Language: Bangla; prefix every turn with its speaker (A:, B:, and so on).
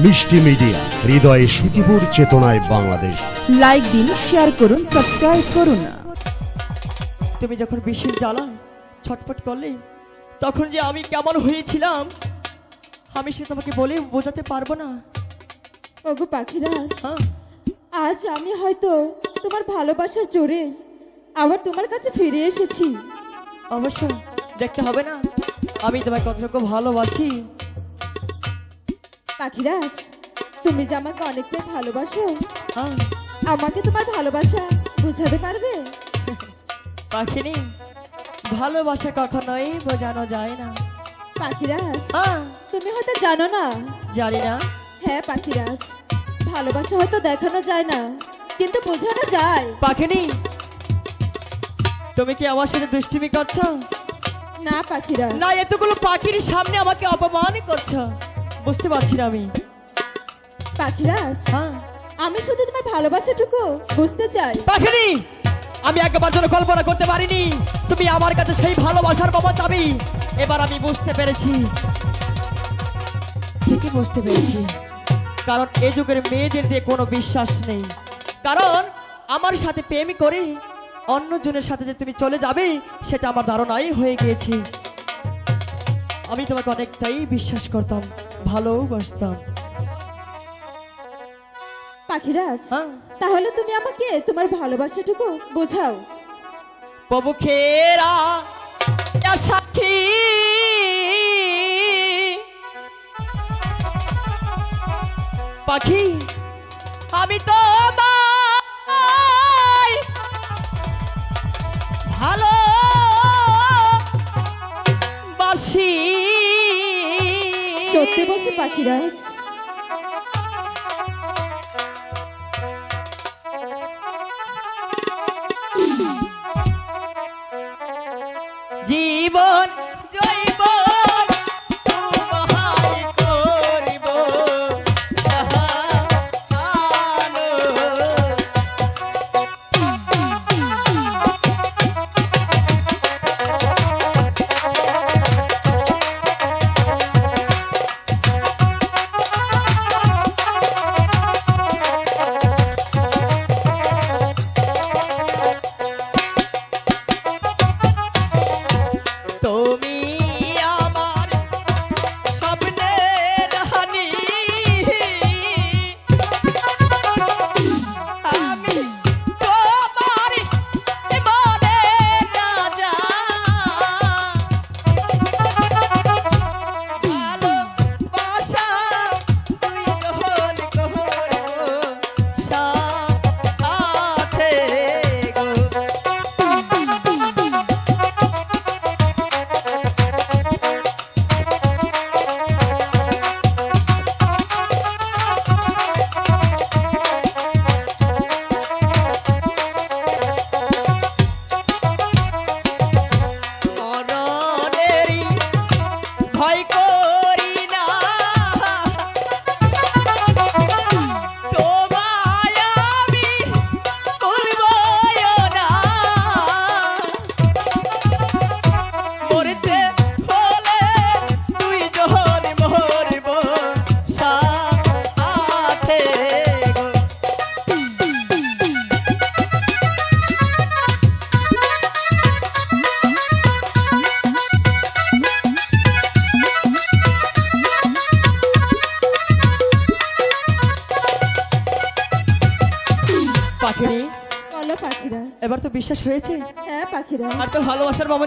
A: মিষ্টি মিডিয়া হৃদয়ে সুখীপুর চেতনায় বাংলাদেশ।
B: লাইক দিন শেয়ার করুন সাবস্ক্রাইব করুন।
C: তুমি যখন বিষের জ্বালা ছটফট করলে তখন যে আমি কেমন হয়েছিলাম আমি সে তোমাকে বলে বোঝাতে পারব না।
D: ওগো পাখিরাজ
C: হ্যাঁ।
D: আজ আমি হয়তো তোমার ভালোবাসার জোরে আবার তোমার কাছে ফিরে এসেছি।
C: অবশ্যই দেখতে হবে না। আমি তোমায় কতটুকু ভালোবাসি
D: পাখিরাজ তুমি যে আমাকে অনেকটাই ভালোবাসো
C: হ্যাঁ।
D: আমাকে তোমার ভালোবাসা বোঝাতে পারবে?
C: পাখিনি ভালোবাসা কখনোই বোঝানো যায় না।
D: পাখিরাজ
C: হ্যাঁ।
D: তুমি হয়তো জানো না।
C: জানি না।
D: হ্যাঁ পাখিরাজ ভালোবাসা হয়তো দেখানো যায় না কিন্তু বোঝানো যায়।
C: পাখিনি তুমি কি আমার সাথে দুষ্টিমি করছ?
D: না পাখিরাজ
C: না এতগুলো পাখির সামনে আমাকে অপমান করছ। বুঝতে পারছি না আমি।
D: পাখিরাজ
C: হ্যাঁ।
D: আমি শুধু তোমার ভালোবাসাটুকু বুঝতে চাই।
C: পাখিনি! আমি একবার জন্য কল্পনা করতে পারিনি তুমি আমার কাছে সেই ভালোবাসার বাবা চাবি। এবার আমি বুঝতে পেরেছি। ঠিকই বুঝতে পেরেছি। কারণ এ যুগের মেয়েদের দিয়ে কোনো বিশ্বাস নেই। কারণ আমার সাথে প্রেম করে অন্যজনের সাথে যে তুমি চলে যাবে সেটা আমার ধারণাই হয়ে গিয়েছে। আমি তোমাকে অনেকটাই বিশ্বাস করতাম ভালোবাসতাম
D: পাখিরাজ
C: হ্যাঁ?
D: তাহলে তুমি আমাকে তোমার ভালোবাসাটুকু বোঝাও।
C: প্রভুখেরা সাক্ষী। পাখি আমি তো
D: সত্যি বলছো পাখিরাজ
C: পাখিনি
D: বলো পাখিরাজ
C: এবার তো বিশ্বাস হয়েছে?
D: হ্যাঁ পাখিরা।
C: আর তো ভালোবাসার মামা